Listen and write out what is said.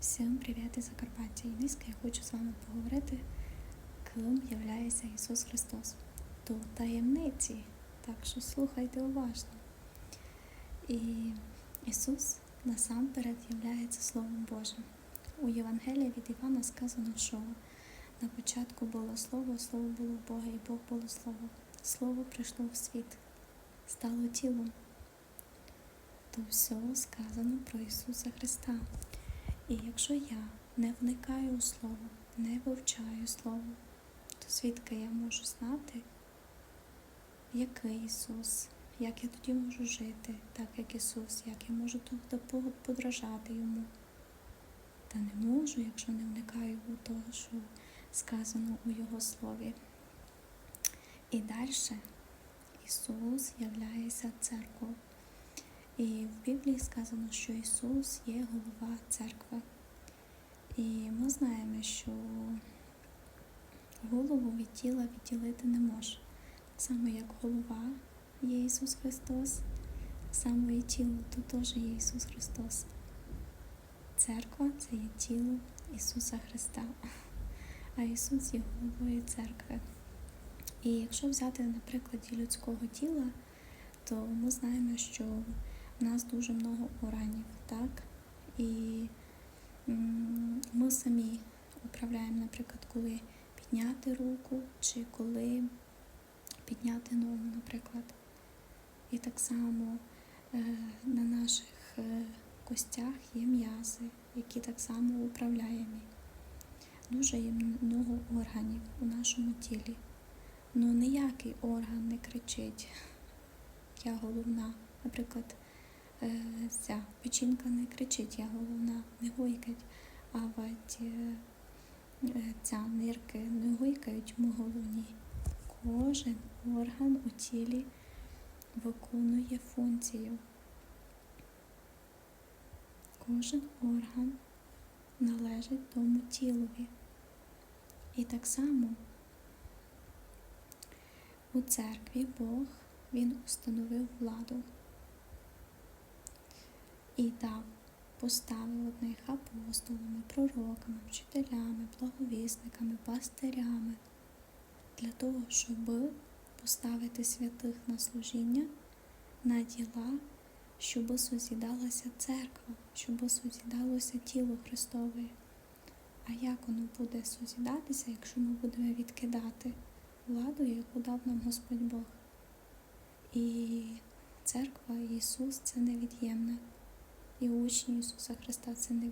Всім привіт із Закарпаття і низька. Я хочу з вами поговорити, ким являється Ісус Христос. То таємниці, так що слухайте уважно. І Ісус насамперед являється Словом Божим. У Євангелії від Івана сказано, що на початку було Слово, Слово було в Бога, і Бог було Слово. Слово прийшло в світ, стало тілом. То все сказано про Ісуса Христа. І якщо я не вникаю у Слово, не вивчаю Слово, то звідки я можу знати, який Ісус, як я тоді можу жити, так як Ісус, як я можу подражати Йому. Та не можу, якщо не вникаю у того, що сказано у Його Слові. І далі Ісус являється церквою. І в Біблії сказано, що Ісус є голова церкви. І ми знаємо, що голову від тіла відділити не може. Само, як голова є Ісус Христос, само і тіло то теж є Ісус Христос. Церква це є тіло Ісуса Христа, а Ісус є головою церкви. І якщо взяти на прикладі людського тіла, то ми знаємо, що у нас дуже много органів, так? І ми самі управляємо, наприклад, коли підняти руку чи коли підняти ногу, наприклад. І так само е, на наших е, костях є м'язи, які так само управляємо. Дуже є много органів у нашому тілі. Ну ніякий орган не кричить. Я головна. Наприклад, ця печінка не кричить, я головна, не гойкать, а от ця нирки не гойкають, ми головні. Кожен орган у тілі виконує функцію. Кожен орган належить тому тілові. І так само у церкві Бог він установив владу і дав, поставив одних апостолами, пророками, вчителями, благовісниками, пастирями для того, щоб поставити святих на служіння, на діла, щоб созідалася церква, щоб созідалося тіло Христове. А як воно буде созідатися, якщо ми будемо відкидати владу, яку дав нам Господь Бог? І церква, Ісус це невід'ємне. І учні Ісуса Христа це невід'ємне.